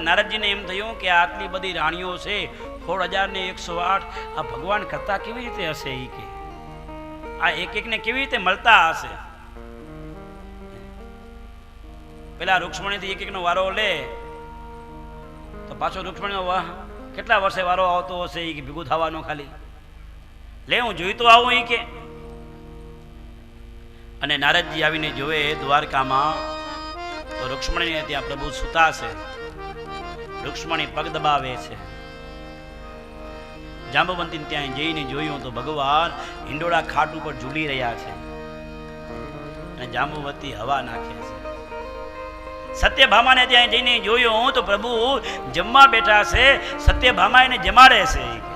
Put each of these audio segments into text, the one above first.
કે નારદજીને એમ થયું કે આટલી બધી રાણીઓ છે, સોળ હજાર ને એકસો આઠ, આ ભગવાન કરતા કેવી રીતે હશે એ કે? આ એક એકને કેવી રીતે મળતા હશે? પેલા રૂક્ષ્મણીથી એક એકનો વારો લે, તો પાછો રૂક્ષ્મણીનો વાહ, કેટલા વર્ષે વારો આવતો હશે એ કે ભેગું થવાનો ખાલી? લે, હું જોઈ તો આવું એ કે. અને નારદજી આવીને જોવે, દ્વારકામાં, તો રૂક્ષ્મણીને ત્યાં પ્રભુ સુતા છે રૂક્ષ્મણી પગ દબાવે છે. જાંબવંતી ત્યાં જઈને જોયું તો ભગવાન હિંડોળા ખાટ ઉપર ઝૂલી રહ્યા છે અને જાંબુવતી હવા નાખે છે. સત્યભામાને ત્યાં જઈને જોયું તો પ્રભુ જમવા બેઠા છે, સત્યભામા એને જમાડે છે.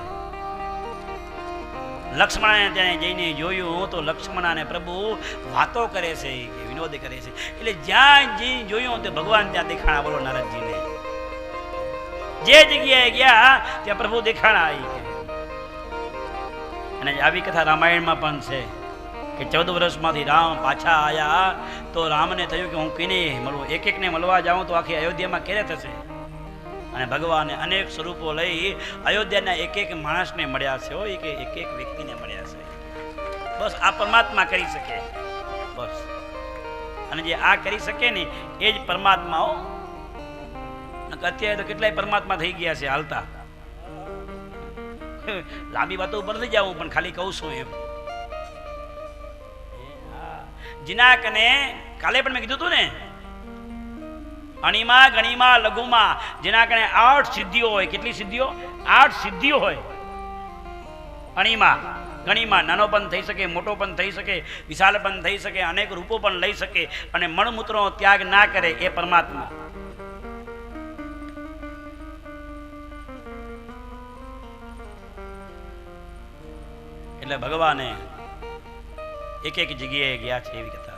લક્ષ્મણાને ત્યાં જઈને જોયું તો લક્ષ્મણાને પ્રભુ વાતો કરે છે વિનોદ કરે છે. એટલે જ્યાં જઈ જોયું તે ભગવાન ત્યાં દેખાણા બોલો, નારદજીને. જે જગ્યાએ ગયા ત્યાં પ્રભુ દેખાણા આવી અને આવી કથા રામાયણમાં પણ છે કે ચૌદ વર્ષમાંથી રામ પાછા આવ્યા તો રામને થયું કે હું કીને મળું. એક એકને મળવા જાઉં તો આખી અયોધ્યામાં ક્યારે થશે? અને ભગવાને અનેક સ્વરૂપો લઈ અયોધ્યાના એક એક માણસને મળ્યા છે હોય એક એક એક વ્યક્તિને મળ્યા છે. બસ આ પરમાત્મા કરી શકે. બસ. અને જે આ કરી શકે ને, એ જ પરમાત્માઓ અત્યારે તો કેટલાય પરમાત્મા થઈ ગયા છે હાલતા. લાંબી વાતો ઉપર નથી જાવ, પણ ખાલી કહું છું એમ. જીના કને કાલે પણ મેં કીધું હતું ને, અણીમાં ગણીમાં લઘુમાં જેના કારણે આઠ સિદ્ધિઓ હોય. કેટલી સિદ્ધિઓ? આઠ સિદ્ધિઓ હોય. અણીમાં, ગણીમાં નાનો પણ થઈ શકે, મોટો પણ થઈ શકે વિશાલ પણ થઈ શકે, અનેક રૂપો પણ લઈ શકે અને મણમૂત્રનો ત્યાગ ના કરે એ પરમાત્મા. એટલે ભગવાને એક એક જગ્યાએ ગયા છે એવી કથા.